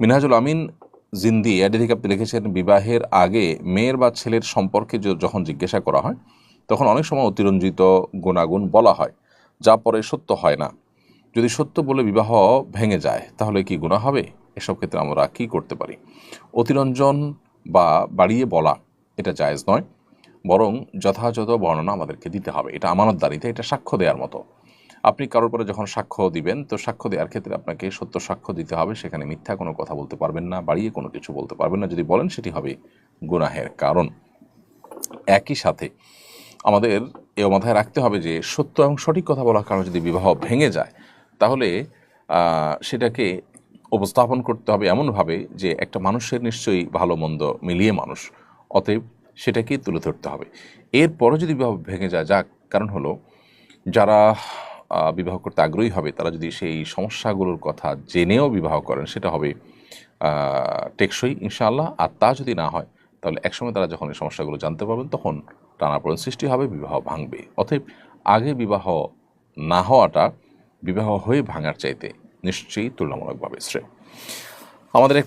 মিনহাজুল আমিন জিন্দি Adi থেকে আপনি লিখেছেন, বিবাহের আগে মেয়ের বা ছেলের সম্পর্কে যখন জিজ্ঞাসা করা হয়, তখন অনেক সময় অতিরঞ্জিত গুণাগুণ বলা হয়, যা পরে সত্য হয় না। যদি সত্য বলে বিবাহ ভেঙে যায়, তাহলে কি গুণা হবে? এসব ক্ষেত্রে আমরা কি করতে পারি? অতিরঞ্জন বা বাড়িয়ে বলা এটা জায়েজ নয়, বরং যথাযথ বর্ণনা আমাদেরকে দিতে হবে। এটা আমানতদারিতে এটা সাক্ষ্য দেওয়ার মতো। আপনি কারোর পরে যখন সাক্ষ্য দিবেন, তো সাক্ষ্য দেওয়ার ক্ষেত্রে আপনাকে সত্য সাক্ষ্য দিতে হবে। সেখানে মিথ্যা কোনো কথা বলতে পারবেন না, বাড়িয়ে কোনো কিছু বলতে পারবেন না। যদি বলেন, সেটি হবে গুনাহের কারণ। একই সাথে আমাদের এ মাথায় রাখতে হবে যে, সত্য এবং সঠিক কথা বলার কারণে যদি বিবাহ ভেঙে যায়, তাহলে সেটাকে উপস্থাপন করতে হবে এমনভাবে যে, একটা মানুষের নিশ্চয়ই ভালো, মন্দ মিলিয়ে মানুষ, অতএব সেটাকেই তুলে ধরতে হবে। এরপরও যদি বিবাহ ভেঙে যায়, যাক, কারণ হলো, যারা বিবাহ করতে আগ্রহী হবে, তারা যদি সেই সমস্যাগুলোর কথা জেনেও বিবাহ করেন, সেটা হবে টেকসই ইনশাআল্লাহ। আর তা যদি না হয়, তাহলে একসময় তারা যখন এই সমস্যাগুলো জানতে পারবেন, তখন টানাপোড়েন সৃষ্টি হবে, বিবাহ ভাঙবে। অতএব আগে বিবাহ না হওয়াটা, বিবাহ হয়ে ভাঙার চাইতে নিশ্চয়ই তুলনামূলকভাবে শ্রেয়। আমাদের এক